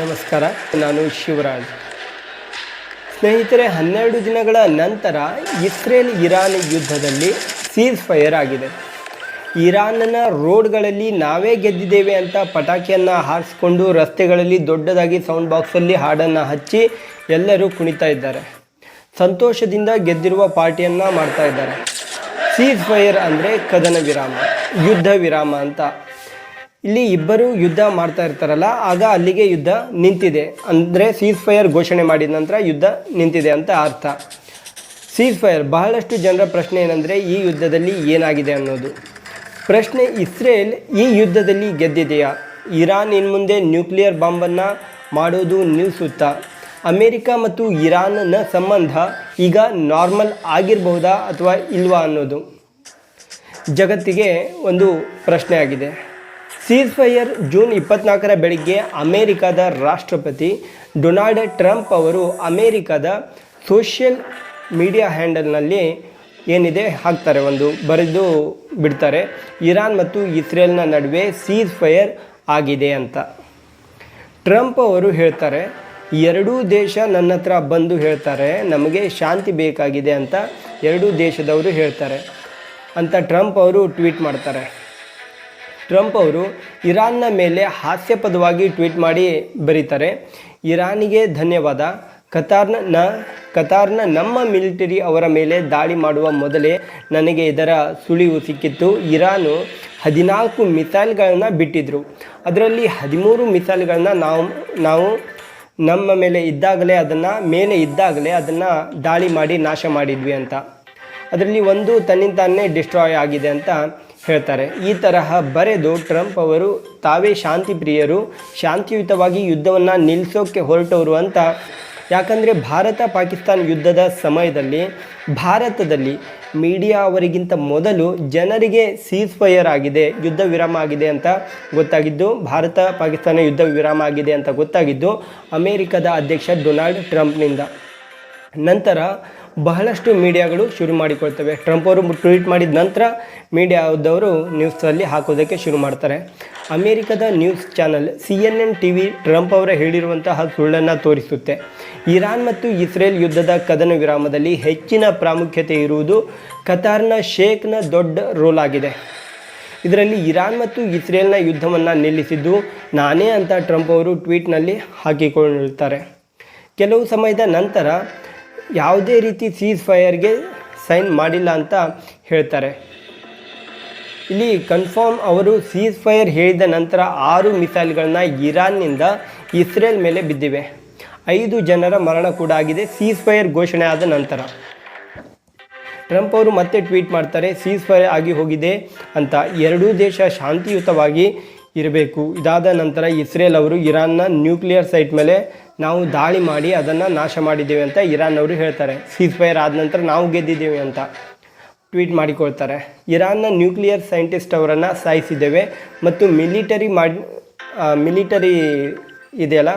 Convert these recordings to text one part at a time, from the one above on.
ನಮಸ್ಕಾರ, ನಾನು ಶಿವರಾಜ್. ಸ್ನೇಹಿತರೆ, ಹನ್ನೆರಡು ದಿನಗಳ ನಂತರ ಇಸ್ರೇಲ್ ಇರಾನ್ ಯುದ್ಧದಲ್ಲಿ ಸೀಸ್ ಫೈರ್ ಆಗಿದೆ. ಇರಾನ್ನ ರೋಡ್ಗಳಲ್ಲಿ ನಾವೇ ಗೆದ್ದಿದ್ದೇವೆ ಅಂತ ಪಟಾಕಿಯನ್ನು ಹಾರಿಸ್ಕೊಂಡು ರಸ್ತೆಗಳಲ್ಲಿ ದೊಡ್ಡದಾಗಿ ಸೌಂಡ್ ಬಾಕ್ಸಲ್ಲಿ ಹಾಡನ್ನು ಹಚ್ಚಿ ಎಲ್ಲರೂ ಕುಣಿತಾ ಇದ್ದಾರೆ. ಸಂತೋಷದಿಂದ ಗೆದ್ದಿರುವ ಪಾರ್ಟಿಯನ್ನು ಮಾಡ್ತಾ ಇದ್ದಾರೆ. ಸೀಸ್ ಫೈರ್ ಅಂದರೆ ಕದನ ವಿರಾಮ, ಯುದ್ಧ ವಿರಾಮ ಅಂತ. ಇಲ್ಲಿ ಇಬ್ಬರು ಯುದ್ಧ ಮಾಡ್ತಾ ಇರ್ತಾರಲ್ಲ, ಆಗ ಅಲ್ಲಿಗೆ ಯುದ್ಧ ನಿಂತಿದೆ. ಅಂದರೆ ಸೀಸ್ ಫೈರ್ ಘೋಷಣೆ ಮಾಡಿದ ನಂತರ ಯುದ್ಧ ನಿಂತಿದೆ ಅಂತ ಅರ್ಥ. ಸೀಸ್ ಫೈರ್ ಬಹಳಷ್ಟು ಜನರ ಪ್ರಶ್ನೆ ಏನಂದರೆ ಈ ಯುದ್ಧದಲ್ಲಿ ಏನಾಗಿದೆ ಅನ್ನೋದು. ಪ್ರಶ್ನೆ, ಇಸ್ರೇಲ್ ಈ ಯುದ್ಧದಲ್ಲಿ ಗೆದ್ದಿದೆಯಾ? ಇರಾನ್ ಇನ್ನು ಮುಂದೆ ನ್ಯೂಕ್ಲಿಯರ್ ಬಾಂಬನ್ನು ಮಾಡೋದು ನಿಲ್ಲಿಸುತ್ತಾ ಅಮೇರಿಕ ಮತ್ತು ಇರಾನ್ನ ಸಂಬಂಧ ಈಗ ನಾರ್ಮಲ್ ಆಗಿರಬಹುದಾ ಅಥವಾ ಇಲ್ವಾ ಅನ್ನೋದು. ಜಗತ್ತಿಗೆ ಒಂದು ಪ್ರಶ್ನೆ ಆಗಿದೆ. ಸೀಸ್ ಫೈರ್ ಜೂನ್ ಇಪ್ಪತ್ನಾಲ್ಕರ ಬೆಳಿಗ್ಗೆ ಅಮೇರಿಕಾದ ರಾಷ್ಟ್ರಪತಿ ಡೊನಾಲ್ಡ್ ಟ್ರಂಪ್ ಅವರು ಅಮೇರಿಕಾದ ಸೋಷಿಯಲ್ ಮೀಡಿಯಾ ಹ್ಯಾಂಡಲ್ನಲ್ಲಿ ಏನಿದೆ ಹಾಕ್ತಾರೆ ಒಂದು ಬರೆದು ಬಿಡ್ತಾರೆ, ಇರಾನ್ ಮತ್ತು ಇಸ್ರೇಲ್ನ ನಡುವೆ ಸೀಸ್ ಫೈರ್ ಆಗಿದೆ ಅಂತ. ಟ್ರಂಪ್ ಅವರು ಹೇಳ್ತಾರೆ, ಎರಡೂ ದೇಶ ನನ್ನ ಹತ್ರ ಬಂದು ಹೇಳ್ತಾರೆ, ನಮಗೆ ಶಾಂತಿ ಬೇಕಾಗಿದೆ ಅಂತ ಎರಡೂ ದೇಶದವರು ಹೇಳ್ತಾರೆ ಅಂತ ಟ್ರಂಪ್ ಅವರು ಟ್ವೀಟ್ ಮಾಡ್ತಾರೆ. ಟ್ರಂಪ್ ಅವರು ಇರಾನ್ನ ಮೇಲೆ ಹಾಸ್ಯಪದವಾಗಿ ಟ್ವೀಟ್ ಮಾಡಿ ಬರೀತಾರೆ, ಇರಾನಿಗೆ ಧನ್ಯವಾದ. ಕತಾರ್ನ ಕತಾರ್ನ ನಮ್ಮ ಮಿಲಿಟರಿ ಅವರ ಮೇಲೆ ದಾಳಿ ಮಾಡುವ ಮೊದಲೇ ನನಗೆ ಇದರ ಸುಳಿವು ಸಿಕ್ಕಿತ್ತು. ಇರಾನು ಹದಿನಾಲ್ಕು ಮಿಸೈಲ್ಗಳನ್ನು ಬಿಟ್ಟಿದ್ದರು ಅದರಲ್ಲಿ ಹದಿಮೂರು ಮಿಸೈಲ್ಗಳನ್ನ ನಾವು ನಾವು ನಮ್ಮ ಮೇಲೆ ಇದ್ದಾಗಲೇ ಅದನ್ನು, ಮೇಲೆ ಇದ್ದಾಗಲೇ ಅದನ್ನು ದಾಳಿ ಮಾಡಿ ನಾಶ ಮಾಡಿದ್ವಿ ಅಂತ. ಅದರಲ್ಲಿ ಒಂದು ತನ್ನಿಂತಾನೇ ಡಿಸ್ಟ್ರಾಯ್ ಆಗಿದೆ ಅಂತ ಹೇಳ್ತಾರೆ. ಈ ತರಹ ಬರೆದು ಟ್ರಂಪ್ ಅವರು ತಾವೇ ಶಾಂತಿ ಪ್ರಿಯರು ಶಾಂತಿಯುತವಾಗಿ ಯುದ್ಧವನ್ನು ನಿಲ್ಲಿಸೋಕ್ಕೆ ಹೊರಟವರು ಅಂತ. ಯಾಕಂದರೆ ಭಾರತ ಪಾಕಿಸ್ತಾನ ಯುದ್ಧದ ಸಮಯದಲ್ಲಿ, ಭಾರತದಲ್ಲಿ ಮೀಡಿಯಾ ಅವರಿಗಿಂತ ಮೊದಲು ಜನರಿಗೆ ಸೀಸ್ ಫೈಯರ್ ಆಗಿದೆ, ಯುದ್ಧ ವಿರಾಮ ಆಗಿದೆ ಅಂತ ಗೊತ್ತಾಗಿದ್ದು, ಭಾರತ ಪಾಕಿಸ್ತಾನ ಯುದ್ಧ ವಿರಾಮ ಆಗಿದೆ ಅಂತ ಗೊತ್ತಾಗಿದ್ದು ಅಮೇರಿಕದ ಅಧ್ಯಕ್ಷ ಡೊನಾಲ್ಡ್ ಟ್ರಂಪ್ನಿಂದ. ನಂತರ ಬಹಳಷ್ಟು ಮೀಡಿಯಾಗಳು ಶುರು ಮಾಡಿಕೊಳ್ತವೆ. ಟ್ರಂಪ್ ಅವರು ಟ್ವೀಟ್ ಮಾಡಿದ ನಂತರ ಮೀಡಿಯಾದವರು ನ್ಯೂಸಲ್ಲಿ ಹಾಕೋದಕ್ಕೆ ಶುರು ಮಾಡ್ತಾರೆ. ಅಮೇರಿಕದ news channel C N N T V Trump ಅವರ ಹೇಳಿರುವಂತಹ ಸುಳ್ಳನ್ನು ತೋರಿಸುತ್ತೆ. ಇರಾನ್ ಮತ್ತು ಇಸ್ರೇಲ್ ಯುದ್ಧದ ಕದನ ವಿರಾಮದಲ್ಲಿ ಹೆಚ್ಚಿನ ಪ್ರಾಮುಖ್ಯತೆ ಇರುವುದು ಕತಾರ್ನ ಶೇಖ್ನ ದೊಡ್ಡ ರೋಲ್ ಆಗಿದೆ. ಇದರಲ್ಲಿ ಇರಾನ್ ಮತ್ತು ಇಸ್ರೇಲ್ನ ಯುದ್ಧವನ್ನು ನಿಲ್ಲಿಸಿದ್ದು ನಾನೇ ಅಂತ ಟ್ರಂಪ್ ಅವರು ಟ್ವೀಟ್ನಲ್ಲಿ ಹಾಕಿಕೊಂಡಿರ್ತಾರೆ ಕೆಲವು ಸಮಯದ ನಂತರ ಯಾವುದೇ ರೀತಿ ಸೀಸ್ ಫೈರ್ಗೆ ಸೈನ್ ಮಾಡಿಲ್ಲ ಅಂತ ಹೇಳ್ತಾರೆ. ಇಲ್ಲಿ ಕನ್ಫರ್ಮ್ ಅವರು ಸೀಸ್ ಫೈರ್ ಹೇಳಿದ ನಂತರ ಆರು ಮಿಸೈಲ್ಗಳನ್ನ ಇರಾನ್ನಿಂದ ಇಸ್ರೇಲ್ ಮೇಲೆ ಬಿದ್ದಿವೆ. ಐದು ಜನರ ಮರಣ ಕೂಡ ಆಗಿದೆ ಸೀಸ್ ಫೈರ್ ಘೋಷಣೆ ಆದ ನಂತರ. ಟ್ರಂಪ್ ಅವರು ಮತ್ತೆ ಟ್ವೀಟ್ ಮಾಡ್ತಾರೆ ಸೀಸ್ ಫೈರ್ ಆಗಿ ಹೋಗಿದೆ ಅಂತ. ಎರಡೂ ದೇಶ ಶಾಂತಿಯುತವಾಗಿ ಇರಬೇಕು. ಇದಾದ ನಂತರ ಇಸ್ರೇಲ್ ಅವರು ಇರಾನ್ನ ನ್ಯೂಕ್ಲಿಯರ್ ಸೈಟ್ ಮೇಲೆ ನಾವು ದಾಳಿ ಮಾಡಿ ಅದನ್ನು ನಾಶ ಮಾಡಿದ್ದೇವೆ ಅಂತ ಇರಾನ್ ಅವರು ಹೇಳ್ತಾರೆ. ಸೀಸ್ ಫೈರ್ ಆದ ನಂತರ ನಾವು ಗೆದ್ದಿದ್ದೇವೆ ಅಂತ ಟ್ವೀಟ್ ಮಾಡಿಕೊಳ್ತಾರೆ. ಇರಾನ್ನ ನ್ಯೂಕ್ಲಿಯರ್ ಸೈಂಟಿಸ್ಟ್ ಅವರನ್ನು ಸಾಯಿಸಿದ್ದೇವೆ ಮತ್ತು ಮಿಲಿಟರಿ ಮಾಡಿ ಮಿಲಿಟರಿ ಇದೆಯಲ್ಲ,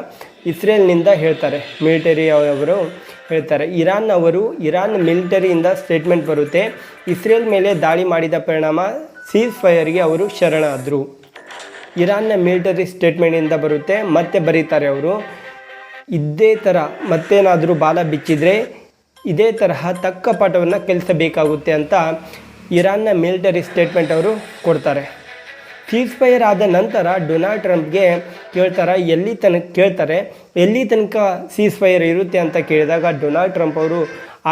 ಇಸ್ರೇಲ್ನಿಂದ ಹೇಳ್ತಾರೆ. ಮಿಲಿಟರಿ ಅವರು ಹೇಳ್ತಾರೆ, ಇರಾನ್ ಅವರು, ಇರಾನ್ ಮಿಲಿಟರಿಯಿಂದ ಸ್ಟೇಟ್ಮೆಂಟ್ ಬರುತ್ತೆ. ಇಸ್ರೇಲ್ ಮೇಲೆ ದಾಳಿ ಮಾಡಿದ ಪರಿಣಾಮ ಸೀಸ್ ಫೈರ್ಗೆ ಅವರು ಶರಣಾದರು. ಇರಾನ್ನ ಮಿಲಿಟರಿ ಸ್ಟೇಟ್ಮೆಂಟಿಂದ ಬರುತ್ತೆ. ಮತ್ತೆ ಬರೀತಾರೆ ಅವರು. ಇದೇ ಥರ ಮತ್ತೇನಾದರೂ ಬಾಲ ಬಿಚ್ಚಿದರೆ ಇದೇ ತರಹ ತಕ್ಕ ಪಾಠವನ್ನು ಕಲಿಸಬೇಕಾಗುತ್ತೆ ಅಂತ ಇರಾನ್ನ ಮಿಲಿಟರಿ ಸ್ಟೇಟ್ಮೆಂಟ್ ಅವರು ಕೊಡ್ತಾರೆ. ಸೀಸ್ ಫೈರ್ ಆದ ನಂತರ ಡೊನಾಲ್ಡ್ ಟ್ರಂಪ್ಗೆ ಕೇಳ್ತಾರೆ, ಎಲ್ಲಿ ತನಕ ಕೇಳ್ತಾರೆ, ಎಲ್ಲಿ ತನಕ ಸೀಸ್ ಫೈರ್ ಇರುತ್ತೆ ಅಂತ ಕೇಳಿದಾಗ ಡೊನಾಲ್ಡ್ ಟ್ರಂಪ್ ಅವರು,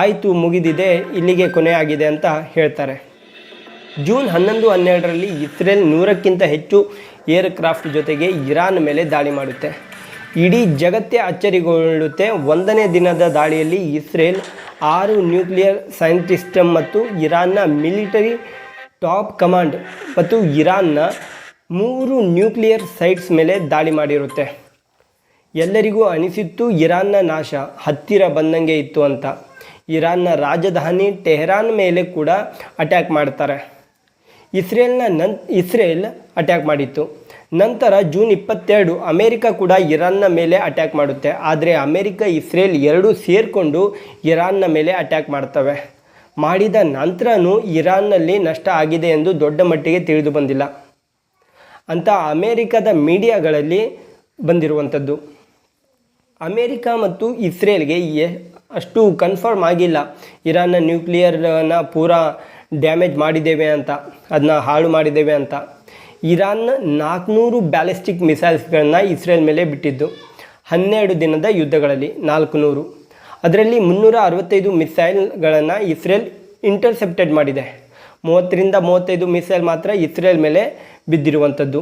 ಆಯಿತು, ಮುಗಿದಿದೆ, ಇಲ್ಲಿಗೆ ಕೊನೆಯಾಗಿದೆ ಅಂತ ಹೇಳ್ತಾರೆ. ಜೂನ್ ಹನ್ನೊಂದು, ಹನ್ನೆರಡರಲ್ಲಿ ಇಸ್ರೇಲ್ ನೂರಕ್ಕಿಂತ ಹೆಚ್ಚು ಏರ್ಕ್ರಾಫ್ಟ್ ಜೊತೆಗೆ ಇರಾನ್ ಮೇಲೆ ದಾಳಿ ಮಾಡುತ್ತೆ. ಇಡೀ ಜಗತ್ತೇ ಅಚ್ಚರಿಗೊಳ್ಳುತ್ತೆ. ಒಂದನೇ ದಿನದ ದಾಳಿಯಲ್ಲಿ ಇಸ್ರೇಲ್ ಆರು ನ್ಯೂಕ್ಲಿಯರ್ ಸೈಂಟಿಸ್ಟಮ್ ಮತ್ತು ಇರಾನ್ನ ಮಿಲಿಟರಿ ಟಾಪ್ ಕಮಾಂಡ್ ಮತ್ತು ಇರಾನ್ನ ಮೂರು ನ್ಯೂಕ್ಲಿಯರ್ ಸೈಟ್ಸ್ ಮೇಲೆ ದಾಳಿ ಮಾಡಿರುತ್ತೆ. ಎಲ್ಲರಿಗೂ ಅನಿಸಿತ್ತು, ಇರಾನ್ನ ನಾಶ, ಹತ್ತಿರ ಬಂದಂಗೆ ಇತ್ತು ಅಂತ. ಇರಾನ್ನ ರಾಜಧಾನಿ ಟೆಹರಾನ್ ಮೇಲೆ ಕೂಡ ಅಟ್ಯಾಕ್ ಮಾಡ್ತಾರೆ. ಇಸ್ರೇಲ್ನ ನನ್ ಇಸ್ರೇಲ್ ಅಟ್ಯಾಕ್ ಮಾಡಿತ್ತು. ನಂತರ ಜೂನ್ ಇಪ್ಪತ್ತೆರಡು ಅಮೇರಿಕ ಕೂಡ ಇರಾನ್ನ ಮೇಲೆ ಅಟ್ಯಾಕ್ ಮಾಡುತ್ತೆ. ಆದರೆ ಅಮೇರಿಕ, ಇಸ್ರೇಲ್ ಎರಡೂ ಸೇರಿಕೊಂಡು ಇರಾನ್ನ ಮೇಲೆ ಅಟ್ಯಾಕ್ ಮಾಡ್ತವೆ. ಮಾಡಿದ ನಂತರನೂ ಇರಾನ್ನಲ್ಲಿ ನಷ್ಟ ಆಗಿದೆ ಎಂದು ದೊಡ್ಡ ಮಟ್ಟಿಗೆ ತಿಳಿದು ಬಂದಿಲ್ಲ. ಅಂತ ಅಮೇರಿಕದ ಮೀಡಿಯಾಗಳಲ್ಲಿ ಬಂದಿರುವಂಥದ್ದು. ಅಮೇರಿಕ ಮತ್ತು ಇಸ್ರೇಲ್ಗೆ ಅಷ್ಟು ಕನ್ಫರ್ಮ್ ಆಗಿಲ್ಲ. ಇರಾನ್ನ ನ್ಯೂಕ್ಲಿಯರ್ನ ಪೂರಾ ಡ್ಯಾಮೇಜ್ ಮಾಡಿದ್ದೇವೆ ಅಂತ ಅದನ್ನ ಹಾಳು ಮಾಡಿದ್ದೇವೆ ಅಂತ. ಇರಾನ್ ನಾಲ್ಕುನೂರು ಬ್ಯಾಲಿಸ್ಟಿಕ್ ಮಿಸೈಲ್ಸ್ಗಳನ್ನು ಇಸ್ರೇಲ್ ಮೇಲೆ ಬಿಟ್ಟಿದ್ದು ಹನ್ನೆರಡು ದಿನದ ಯುದ್ಧಗಳಲ್ಲಿ ನಾಲ್ಕು ನೂರು ಅದರಲ್ಲಿ ಮುನ್ನೂರ ಅರವತ್ತೈದು ಮಿಸೈಲ್ಗಳನ್ನು ಇಸ್ರೇಲ್ ಇಂಟರ್ಸೆಪ್ಟೆಡ್ ಮಾಡಿದೆ. ಮೂವತ್ತರಿಂದ ಮೂವತ್ತೈದು ಮಿಸೈಲ್ ಮಾತ್ರ ಇಸ್ರೇಲ್ ಮೇಲೆ ಬಿದ್ದಿರುವಂಥದ್ದು.